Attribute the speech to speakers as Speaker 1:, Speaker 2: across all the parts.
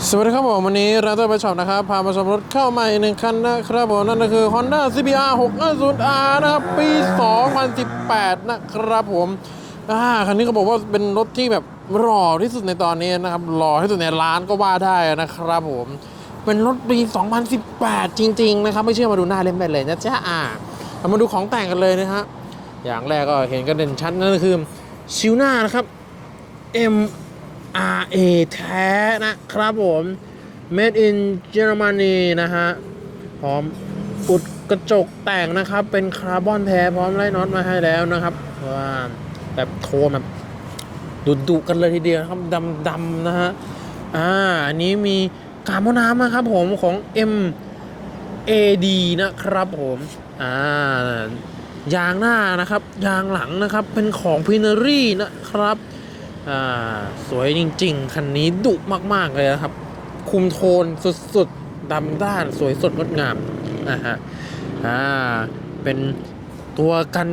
Speaker 1: สวัสดีครับผมวันนี้เรานเตอร์ไปช็อปนะครับ พามาชมรถเข้ามาอีกหนึ่งคันนะครับผมนั่นก็คือ Honda CBR 650R นะครับ ปี 2018 นะครับผมอ่าคันนี้เขาบอกว่าเป็นรถที่แบบหล่อที่สุดในตอนนี้นะครับหล่อที่สุดในร้านก็ว่าได้นะครับผม เป็นรถปี 2018 จริง ๆ นะครับ ไม่เชื่อมาดูหน้าเล่มได้เลยนะจ๊ะอ่าเรามาดูของแต่งกันเลยนะฮะอย่างแรกก็เห็นกันเด่นชัดนั่นก็คือชิวหน้านะครับ M R A แท้นะครับผม Made in Germany นะฮะ พร้อมอุดกระจกแต่งนะครับ เป็นคาร์บอนแท้พร้อมไล่น็อตมาให้แล้วนะครับว่าแบบโทนแบบดุดุกันเลยทีเดียวนะครับดำดำนะฮะ อ่า อันนี้มีกาบน้ำนะครับผมของ M A D นะครับผม อ่ายางหน้านะครับ ยางหลังนะครับ เป็นของพินารีนะครับ อ่าสวยจริง ๆ คันนี้ดุมาก ๆ เลยนะครับ คุมโทนสุดๆดำด้านสวยสดงดงามนะฮะอ่าเป็นตัวกัน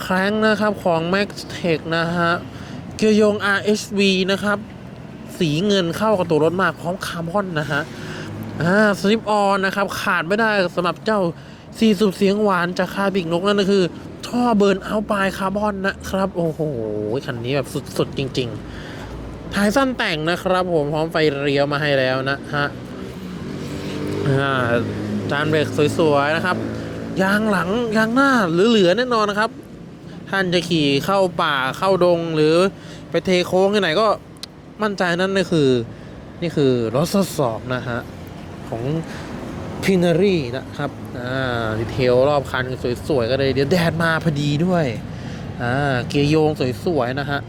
Speaker 1: แคร้งนะครับของ Max Tech นะฮะ เกียร์ยง RHV นะครับ สีเงินเข้ากับตัวรถมากพร้อมคาร์บอนนะฮะอ่าสลิปออนนะครับ ขาดไม่ได้สำหรับเจ้าซีสุบเสียงหวานจากคาบิกนกนั่นก็คือ ท่อเบิร์นเอาปลายคาร์บอนนะครับ โอ้โห คันนี้แบบสุดๆจริง ๆท้ายสั้นแต่งนะครับ ผมพร้อมไฟเลี้ยวมาให้แล้วนะฮะจานเบรกสวยๆนะครับ ยางหลังยางหน้าเหลือๆแน่นอนนะครับ ท่านจะขี่เข้าป่าเข้าดงหรือไปเทโค้งที่ไหนก็มั่นใจนั่นนี่คือ นี่คือรถทดสอบนะฮะ ของ พินารีนะครับ อ่า ดีเทลรอบคันสวยๆก็เลย เดี๋ยวแดดมาพอดีด้วย อ่า เกียร์โยงสวยๆนะฮะ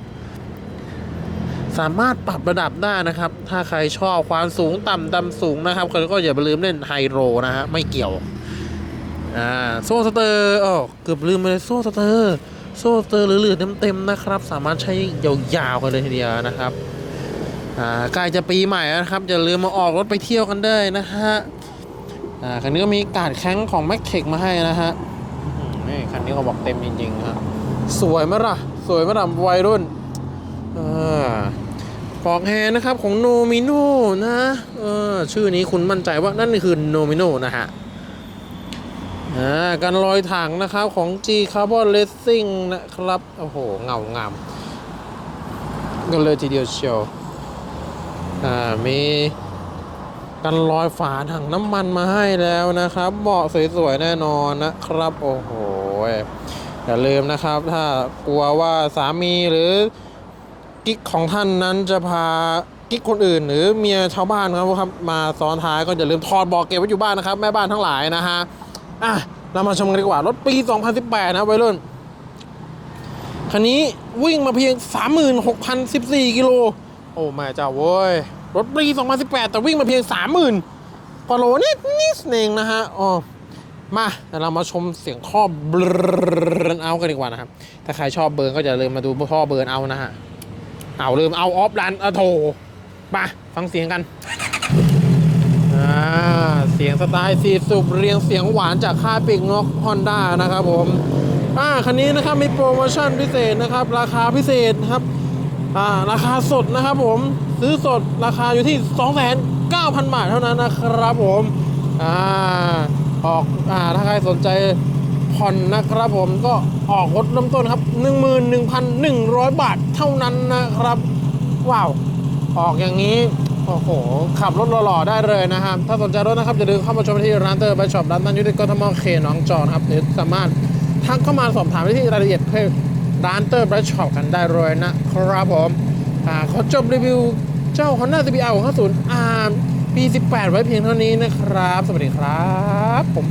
Speaker 1: สามารถปรับระดับได้นะครับ ถ้าใครชอบความสูงต่ำดำสูงนะครับก็อย่าไปลืมเล่นไฮโรนะฮะ ไม่เกี่ยว อ่า โซ่สเตอร์อ๋อเกือบลืมไปเลยโซ่สเตอร์ โซ่สเตอร์เหลือๆเต็มๆนะครับ สามารถใช้ยาวๆกันเลยทีเดียวนะครับ อ่า ใกล้จะปีใหม่แล้วนะครับ อย่าลืมมาออกรถไปเที่ยวกันได้นะฮะ อ่าคันนี้ก็มีการ์ดแข้งของ m a c t e c มาให้นะฮะนี่คันนี้เขาบอกเต็มจริงๆฮะสวยไหมล่ะ สวยไหมล่ะวัยรุ่นอ่าปอกแฮนด์นะครับของโนมิโนนะเออชื่อนี้คุณมั่นใจว่านั่นคือโนมิโนนะฮะอ่าการลอยถังนะครับของ G Carbon Racing นะครับ โอ้โห เงางามกันเลยทีเดียวเชียวอ่ามี กันลอยฝาถังน้ำมันมาให้แล้วนะครับ เบาะสวยๆแน่นอนนะครับ โอ้โหอย่าลืมนะครับ ถ้ากลัวว่าสามีหรือกิ๊กของท่านนั้นจะพากิ๊กคนอื่น หรือเมียชาวบ้านครับครับ มาซ้อนท้ายก็อย่าลืมถอดเบอกเก็บไว้อยู่บ้านนะครับ แม่บ้านทั้งหลายนะฮะอะเรามาชมกันดีกว่ารถปี 2018 นะวัยรุ่นคันนี้วิ่งมาเพียง 36,014 กิโล โอ้แม่เจ้าเว้ย รถปี 2018 แต่วิ่งมาเพียง 30,000กว่าโลนิดนิดเองนะฮะอ๋อมาเดี๋ยวเรามาชมเสียงท่อเบิร์นเอากันดีกว่านะครับ ถ้าใครชอบเบิร์นก็อย่าลืมมาดูท่อเบิร์นเอานะฮะ เอาลืมเอาออฟรันเอาโถมาฟังเสียงกันเสียงสไตล์สีสูบเรียงเสียงหวานจากค่าปีกนกฮอนด้านะครับผมอ่าคันนี้นะครับมีโปรโมชั่นพิเศษนะครับ ราคาพิเศษนะครับอ่าราคาสดนะครับผม ซื้อสดราคาอยู่ที่ 29,000 บาทเท่านั้นนะครับผม อ่า ออก อ่า ถ้าใครสนใจผ่อนนะครับผมก็ออกรถเริ่มต้นครับ 11,100 บาทเท่านั้นนะครับ ว้าว ออกอย่างนี้ โอ้โห ขับรถหล่อๆได้เลยนะครับ ถ้าสนใจรถนะครับอย่าลืมเข้ามาชมที่ร้านเตอร์ไบช็อปร้านตั้งยู่ที่กทมเขตหนองจอกครับหรือสามารถทักเข้ามาสอบถามได้ที่รายละเอียดเพิ่มร้านเตอร์ไบช็อปกันได้เลยนะครับผม ขอจบรีวิวเจ้า Honda CBR 650 R ปี 18 ไว้เพียงเท่านี้นะครับ สวัสดีครับผม